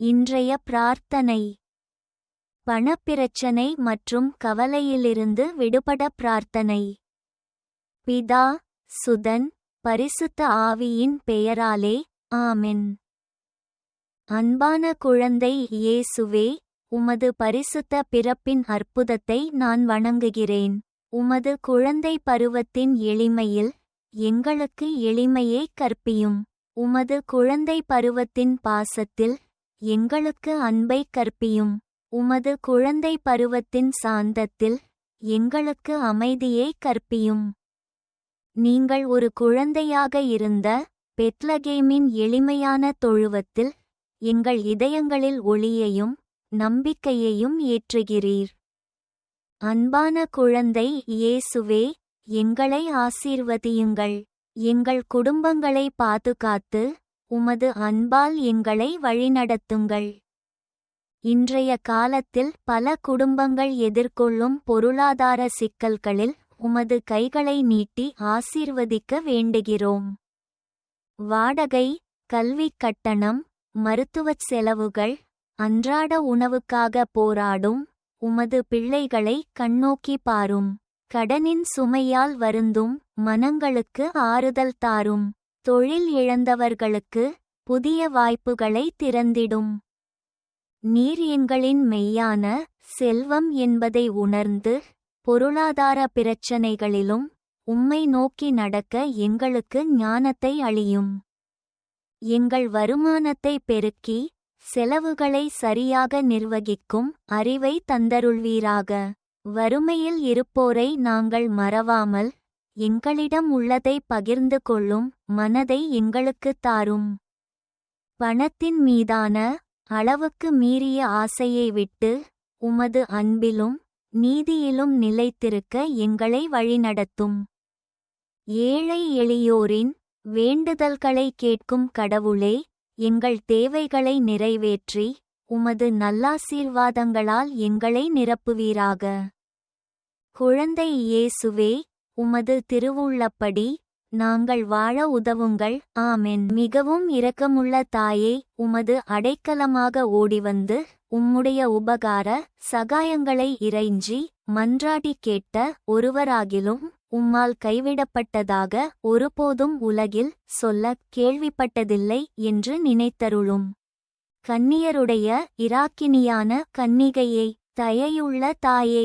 இன்றைய பிரார்த்தனை. பணப்பிரச்சனை மற்றும் கவலையிலிருந்து விடுபட பிரார்த்தனை. பிதா சுதன் பரிசுத்த ஆவியின் பெயராலே ஆமென். அன்பான குழந்தை இயேசுவே உமது பரிசுத்த பிறப்பின் அற்புதத்தை நான் வணங்குகிறேன். உமது குழந்தை பருவத்தின் எளிமையில் எங்களுக்கு எளிமையை கற்பியும். உமது குழந்தை பருவத்தின் பாசத்தில் எங்களுக்கு அன்பை கற்பியும். உமது குழந்தை பருவத்தின் சாந்தத்தில் எங்களுக்கு அமைதியை கற்பியும். நீங்கள் ஒரு குழந்தையாக இருந்த பெட்லகேமின் எளிமையான தொழுவத்தில் எங்கள் இதயங்களில் ஒளியையும் நம்பிக்கையையும் ஏற்றுகிறீர். அன்பான குழந்தை இயேசுவே எங்களை ஆசீர்வதியுங்கள். எங்கள் குடும்பங்களை பாதுகாத்து உமது அன்பால் எங்களை வழிநடத்துங்கள். இன்றைய காலத்தில் பல குடும்பங்கள் எதிர்கொள்ளும் பொருளாதார சிக்கல்களில் உமது கைகளை நீட்டி ஆசீர்வதிக்க வேண்டுகிறோம். வாடகை கல்விக் கட்டணம் மருத்துவச் செலவுகள் அன்றாட உணவுக்காக போராடும் உமது பிள்ளைகளை கண்ணோக்கி பாரும். கடனின் சுமையால் வருந்தும் மனங்களுக்கு ஆறுதல் தாரும். தொழில் இழந்தவர்களுக்கு புதிய வாய்ப்புகளை திறந்திடும். நீர் எங்களின் மெய்யான செல்வம் என்பதை உணர்ந்து பொருளாதார பிரச்சனைகளிலும் உம்மை நோக்கி நடக்க எங்களுக்கு ஞானத்தை அளியும். எங்கள் வருமானத்தை பெருக்கி செலவுகளை சரியாக நிர்வகிக்கும் அறிவை தந்தருள்வீராக. வறுமையில் இருப்போரை நாங்கள் மறவாமல் எங்களிடம் உள்ளதை பகிர்ந்து கொள்ளும் மனதை எங்களுக்குத் தாரும். பணத்தின் மீதான அளவுக்கு மீறிய ஆசையை விட்டு உமது அன்பிலும் நீதியிலும் நிலைத்திருக்க எங்களை வழிநடத்தும். ஏழை எளியோரின் வேண்டுதல்களை கேட்கும் கடவுளே எங்கள் தேவைகளை நிறைவேற்றி உமது நல்லாசீர்வாதங்களால் எங்களை நிரப்புவீராக. குழந்தை இயேசுவே உமது திருவுள்ளப்படி நாங்கள் வாழ உதவுங்கள். ஆமென். மிகவும் இரக்கமுள்ள தாயே உமது அடைக்கலமாக ஓடிவந்து உம்முடைய உபகார சகாயங்களை இறைஞ்சி மன்றாடி கேட்ட ஒருவராகிலும் உம்மால் கைவிடப்பட்டதாக ஒருபோதும் உலகில் சொல்லக் கேள்விப்பட்டதில்லை என்று நினைத்தருளும். கன்னியருடைய இராக்கினியான கன்னிகையை தயையுள்ள தாயே